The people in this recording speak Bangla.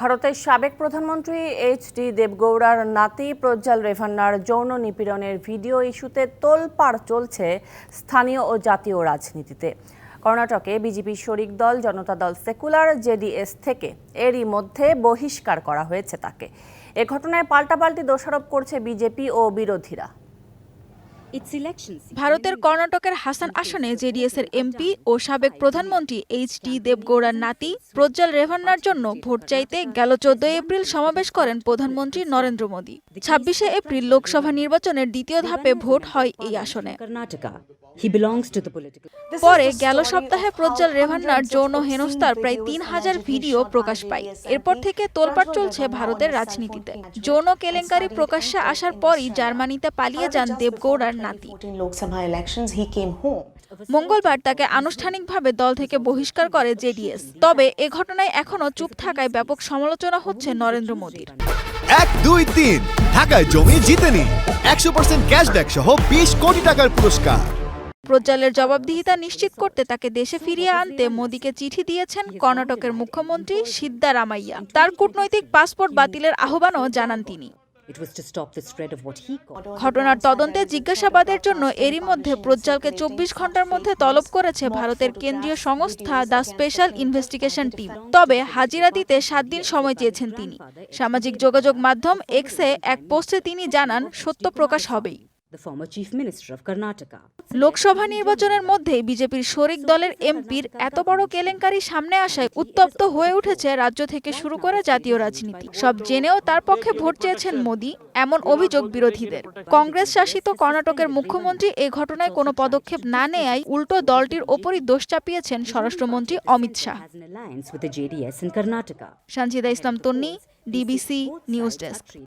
ভারতের সাবেক প্রধানমন্ত্রী এইচ ডি দেবগৌড়ার নাতি প্রজ্জ্বল রেভান্নার যৌন নিপীড়নের ভিডিও ইস্যুতে তোলপাড় চলছে স্থানীয় ও জাতীয় রাজনীতিতে কর্ণাটকে বিজেপির শরিক দল, জনতা দল সেকুলার, জেডিএস থেকে এরই মধ্যে বহিষ্কার করা হয়েছে তাকে এ ঘটনায় পাল্টাপাল্টি দোষারোপ করছে বিজেপি ও বিরোধীরা. ভারতের কর্ণাটকের হাসান আসনে জেডিএস এর এমপি ও সাবেক প্রধানমন্ত্রী এইচ ডি দেবগৌড়ার নাতি প্রজ্জ্বল রেভান্নার জন্য ভোট চাইতে গেল চোদ্দ এপ্রিল সমাবেশ করেন প্রধানমন্ত্রী নরেন্দ্র মোদী। ছাব্বিশে এপ্রিল লোকসভা নির্বাচনের দ্বিতীয় ধাপে ভোট হয় এই আসনে. পরে গেল সপ্তাহে প্রজ্জ্বল রেভান্নার যৌন হেনস্থার প্রায় তিন হাজার ভিডিও প্রকাশ পায়। এরপর থেকে তোলপাড় চলছে ভারতের রাজনীতিতে। যৌন কেলেঙ্কারি প্রকাশ্যে আসার পরই জার্মানিতে পালিয়ে যান দেবগৌড়ার নাতি। 14 Lok Sabha elections, he came home. মঙ্গলবার তাকে আনুষ্ঠানিকভাবে দল থেকে বহিষ্কার করে জেডিএস। তবে এ ঘটনায় এখনও চুপ থাকায় ব্যাপক সমালোচনা হচ্ছে নরেন্দ্র মোদীর। এক দুই তিন। ঢাকায় জমি জিতে নিন একশো পার্সেন্ট ক্যাশব্যাক সহ বিশ কোটি টাকার পুরস্কার। প্রজ্জ্বলের জবাবদিহিতা নিশ্চিত করতে তাকে দেশে ফিরিয়ে আনতে মোদীকে চিঠি দিয়েছেন কর্ণাটকের মুখ্যমন্ত্রী সিদ্দারামাইয়া তার কূটনৈতিক পাসপোর্ট বাতিলের আহ্বানও জানান তিনি। It was to stop the spread of what he called. ঘটনার তদন্তে জিজ্ঞাসাবাদের জন্য এরই মধ্যে প্রজ্জ্বলকে চব্বিশ ঘণ্টার মধ্যে তলব করেছে ভারতের কেন্দ্রীয় সংস্থা দ্য স্পেশাল ইনভেস্টিগেশন টিম তবে হাজিরা দিতে সাত দিন সময় চেয়েছেন তিনি সামাজিক যোগাযোগ মাধ্যম এক্সে এক পোস্টে তিনি জানান সত্য প্রকাশ হবেই The former chief minister of Karnataka. Lok Sabha নির্বাচনের মধ্যেই বিজেপির শরিক দলের এমপির এত বড় কেলেঙ্কারি সামনে আসায় উত্তপ্ত হয়ে উঠেছে রাজ্য থেকে শুরু করে জাতীয় রাজনীতি। সব জেনেও তার পক্ষে ভোট চেয়েছেন মোদী এমন অভিযোগ বিরোধীদের। কংগ্রেস শাসিত কর্ণাটকের মুখ্যমন্ত্রী এ ঘটনায় কোনো পদক্ষেপ না নেয়ায় উল্টো দলটির ওপরই দোষ চাপিয়েছেন স্বরাষ্ট্রমন্ত্রী Amit Shah. Sanjida Islam Tonni DBC news desk